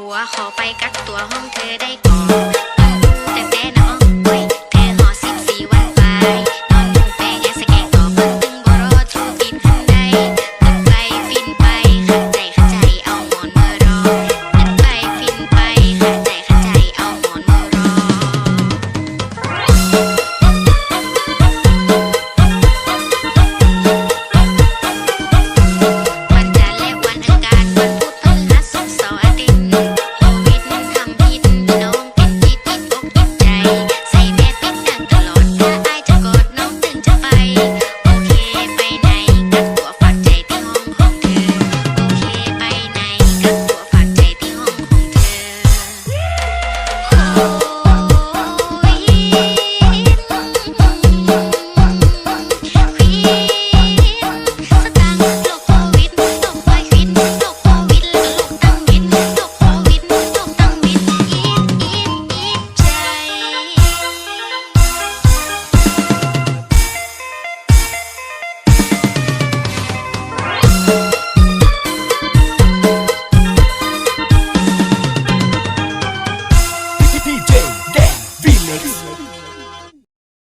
ัวขอไปกักตัวห้องเธอได้ก่อน